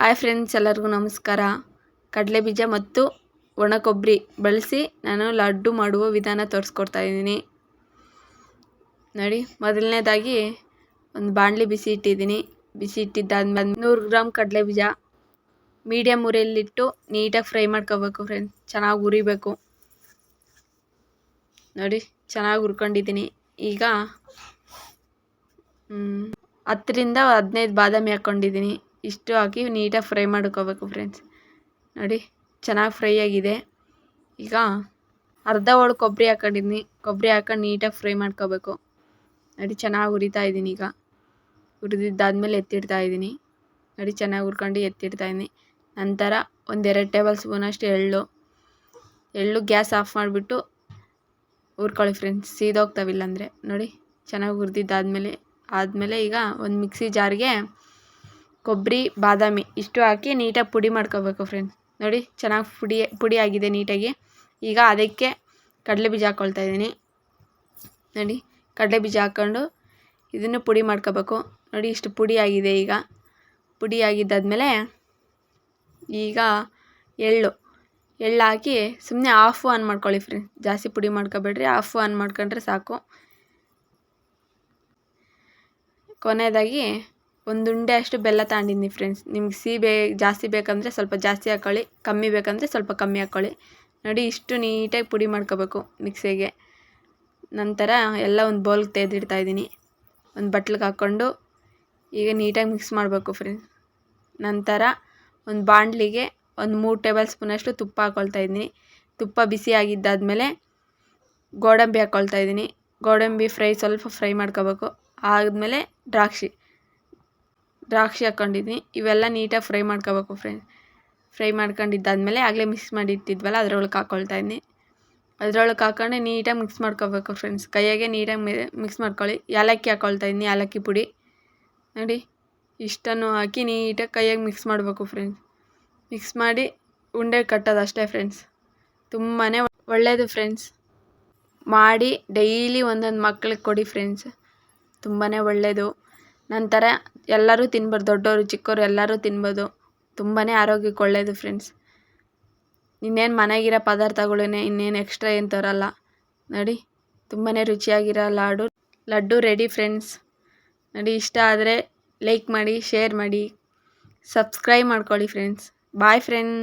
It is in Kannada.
ಹಾಯ್ ಫ್ರೆಂಡ್ಸ್, ಎಲ್ಲರಿಗೂ ನಮಸ್ಕಾರ. ಕಡಲೆ ಬೀಜ ಮತ್ತು ಒಣ ಕೊಬ್ಬರಿ ಬಳಸಿ ನಾನು ಲಡ್ಡು ಮಾಡುವ ವಿಧಾನ ತೋರಿಸ್ಕೊಡ್ತಾ ಇದ್ದೀನಿ. ನೋಡಿ, ಮೊದಲನೇದಾಗಿ ಒಂದು ಬಾಣಲಿ ಬಿಸಿ ಇಟ್ಟಿದ್ದೀನಿ. ಬಿಸಿ ಇಟ್ಟಿದ್ದಾದ್ಮೇಲೆ ನೂರು ಗ್ರಾಮ್ ಕಡಲೆ ಬೀಜ ಮೀಡಿಯಮ್ ಉರಿಯಲ್ಲಿಟ್ಟು ನೀಟಾಗಿ ಫ್ರೈ ಮಾಡ್ಕೋಬೇಕು ಫ್ರೆಂಡ್ಸ್. ಚೆನ್ನಾಗಿ ಉರಿಬೇಕು ನೋಡಿ, ಚೆನ್ನಾಗಿ ಹುರ್ಕೊಂಡಿದ್ದೀನಿ. ಈಗ ಹತ್ತರಿಂದ ಹದಿನೈದು ಬಾದಾಮಿ ಹಾಕ್ಕೊಂಡಿದ್ದೀನಿ. ಇಷ್ಟು ಹಾಕಿ ನೀಟಾಗಿ ಫ್ರೈ ಮಾಡ್ಕೋಬೇಕು ಫ್ರೆಂಡ್ಸ್ ನೋಡಿ, ಚೆನ್ನಾಗಿ ಫ್ರೈ ಆಗಿದೆ. ಈಗ ಅರ್ಧ ಹೋಳು ಕೊಬ್ಬರಿ ಹಾಕೊಂಡಿದ್ದೀನಿ ಕೊಬ್ಬರಿ ಹಾಕೊಂಡು ನೀಟಾಗಿ ಫ್ರೈ ಮಾಡ್ಕೋಬೇಕು. ನೋಡಿ, ಚೆನ್ನಾಗಿ ಹುರಿತಾ ಇದ್ದೀನಿ ಈಗ. ಹುರಿದಿದ್ದಾದ್ಮೇಲೆ ಎತ್ತಿಡ್ತಾ ಇದ್ದೀನಿ. ನೋಡಿ, ಚೆನ್ನಾಗಿ ಹುರ್ಕೊಂಡು ಎತ್ತಿಡ್ತಾ ಇದ್ದೀನಿ. ನಂತರ ಒಂದೆರಡು ಟೇಬಲ್ ಸ್ಪೂನಷ್ಟು ಎಳ್ಳು. ಎಳ್ಳು ಗ್ಯಾಸ್ ಆಫ್ ಮಾಡಿಬಿಟ್ಟು ಹುರ್ಕೊಳ್ಳಿ ಫ್ರೆಂಡ್ಸ್ ಸೀದೋಗ್ತಾವಿಲ್ಲ ಅಂದರೆ. ನೋಡಿ, ಚೆನ್ನಾಗಿ ಹುರಿದಿದ್ದಾದ್ಮೇಲೆ, ಆದಮೇಲೆ ಈಗ ಒಂದು ಮಿಕ್ಸಿ ಜಾರ್ಗೆ ಕೊಬ್ಬರಿ, ಬಾದಾಮಿ ಇಷ್ಟು ಹಾಕಿ ನೀಟಾಗಿ ಪುಡಿ ಮಾಡ್ಕೋಬೇಕು ಫ್ರೆಂಡ್ಸ್ ನೋಡಿ, ಚೆನ್ನಾಗಿ ಪುಡಿ ಪುಡಿ ಆಗಿದೆ ನೀಟಾಗಿ. ಈಗ ಅದಕ್ಕೆ ಕಡಲೆ ಬೀಜ ಹಾಕ್ಕೊಳ್ತಾ ಇದ್ದೀನಿ. ನೋಡಿ, ಕಡಲೆ ಬೀಜ ಹಾಕ್ಕೊಂಡು ಇದನ್ನು ಪುಡಿ ಮಾಡ್ಕೋಬೇಕು. ನೋಡಿ, ಇಷ್ಟು ಪುಡಿ ಆಗಿದೆ ಈಗ. ಪುಡಿ ಆಗಿದ್ದಾದಮೇಲೆ ಈಗ ಎಳ್ಳು. ಎಳ್ಳು ಹಾಕಿ ಸುಮ್ಮನೆ ಆಫು ಆನ್ ಮಾಡ್ಕೊಳ್ಳಿ ಫ್ರೆಂಡ್ಸ್ ಜಾಸ್ತಿ ಪುಡಿ ಮಾಡ್ಕೋಬೇಡ್ರಿ ಆಫು ಆನ್ ಮಾಡ್ಕೊಂಡ್ರೆ ಸಾಕು. ಕೊನೆಯದಾಗಿ ಒಂದು ಉಂಡೆ ಅಷ್ಟು ಬೆಲ್ಲ ತಗೊಂಡಿದ್ದೀನಿ ಫ್ರೆಂಡ್ಸ್ ನಿಮ್ಗೆ ಸಿಹಿ ಬೇ, ಜಾಸ್ತಿ ಬೇಕಂದರೆ ಸ್ವಲ್ಪ ಜಾಸ್ತಿ ಹಾಕ್ಕೊಳ್ಳಿ ಕಮ್ಮಿ ಬೇಕಂದರೆ ಸ್ವಲ್ಪ ಕಮ್ಮಿ ಹಾಕ್ಕೊಳ್ಳಿ ನೋಡಿ, ಇಷ್ಟು ನೀಟಾಗಿ ಪುಡಿ ಮಾಡ್ಕೋಬೇಕು ಮಿಕ್ಸಿಗೆ. ನಂತರ ಎಲ್ಲ ಒಂದು ಬೌಲ್ಗೆ ತೆಗೆದಿಡ್ತಾ ಇದ್ದೀನಿ. ಒಂದು ಬಟ್ಲಿಗೆ ಹಾಕ್ಕೊಂಡು ಈಗ ನೀಟಾಗಿ ಮಿಕ್ಸ್ ಮಾಡಬೇಕು ಫ್ರೆಂಡ್ಸ್ ನಂತರ ಒಂದು ಬಾಣಲಿಗೆ ಒಂದು ಮೂರು ಟೇಬಲ್ ಸ್ಪೂನಷ್ಟು ತುಪ್ಪ ಹಾಕ್ಕೊಳ್ತಾ ಇದ್ದೀನಿ. ತುಪ್ಪ ಬಿಸಿ ಆಗಿದ್ದಾದಮೇಲೆ ಗೋಡಂಬಿ ಹಾಕ್ಕೊಳ್ತಾ ಇದ್ದೀನಿ. ಗೋಡಂಬಿ ಫ್ರೈ ಸ್ವಲ್ಪ ಫ್ರೈ ಮಾಡ್ಕೋಬೇಕು. ಆದಮೇಲೆ ದ್ರಾಕ್ಷಿ. ದ್ರಾಕ್ಷಿ ಹಾಕ್ಕೊಂಡಿದ್ದೀನಿ ಇವೆಲ್ಲ ನೀಟಾಗಿ ಫ್ರೈ ಮಾಡ್ಕೋಬೇಕು ಫ್ರೆಂಡ್ ಫ್ರೈ ಮಾಡ್ಕೊಂಡಿದ್ದಾದಮೇಲೆ ಆಗಲೇ ಮಿಕ್ಸ್ ಮಾಡಿ ಇಟ್ಟಿದ್ವಲ್ಲ ಅದ್ರೊಳಗೆ ಹಾಕ್ಕೊಳ್ತಾ ಇದ್ದೀನಿ ಅದ್ರೊಳಗೆ ಹಾಕ್ಕೊಂಡು ನೀಟಾಗಿ ಮಿಕ್ಸ್ ಮಾಡ್ಕೋಬೇಕು ಫ್ರೆಂಡ್ಸ್ ಕೈಯಾಗೆ ನೀಟಾಗಿ ಮಿಕ್ಸ್ ಮಾಡ್ಕೊಳ್ಳಿ. ಏಲಕ್ಕಿ ಹಾಕ್ಕೊಳ್ತಾ ಇದ್ದೀನಿ ಏಲಕ್ಕಿ ಪುಡಿ. ನೋಡಿ, ಇಷ್ಟನ್ನು ಹಾಕಿ ನೀಟಾಗಿ ಕೈಯಾಗಿ ಮಿಕ್ಸ್ ಮಾಡಬೇಕು ಫ್ರೆಂಡ್ಸ್ ಮಿಕ್ಸ್ ಮಾಡಿ ಉಂಡೆ ಕಟ್ಟೋದು ಅಷ್ಟೇ ಫ್ರೆಂಡ್ಸ್ ತುಂಬಾ ಒಳ್ಳೆಯದು ಫ್ರೆಂಡ್ಸ್ ಮಾಡಿ ಡೈಲಿ ಒಂದೊಂದು ಮಕ್ಳಿಗೆ ಕೊಡಿ ಫ್ರೆಂಡ್ಸ್ ತುಂಬಾ ಒಳ್ಳೆಯದು ನಂತರ ಎಲ್ಲರೂ ತಿನ್ಬೋದು, ದೊಡ್ಡವರು, ಚಿಕ್ಕವರು ಎಲ್ಲರೂ ತಿನ್ಬೋದು. ತುಂಬಾ ಆರೋಗ್ಯಕ್ಕೆ ಒಳ್ಳೆಯದು ಫ್ರೆಂಡ್ಸ್ ಇನ್ನೇನು ಮನೆಗಿರೋ ಪದಾರ್ಥಗಳೇ ಇನ್ನೇನು ಎಕ್ಸ್ಟ್ರಾ ಏನು ತರೋಲ್ಲ. ನೋಡಿ ತುಂಬಾ ರುಚಿಯಾಗಿರೋ ಲಾಡು. ಲಡ್ಡು ರೆಡಿ ಫ್ರೆಂಡ್ಸ್ ನೋಡಿ, ಇಷ್ಟ ಆದರೆ ಲೈಕ್ ಮಾಡಿ ಶೇರ್ ಮಾಡಿ. ಸಬ್ಸ್ಕ್ರೈಬ್ ಮಾಡ್ಕೊಳ್ಳಿ ಫ್ರೆಂಡ್ಸ್ ಬಾಯ್ ಫ್ರೆಂಡ್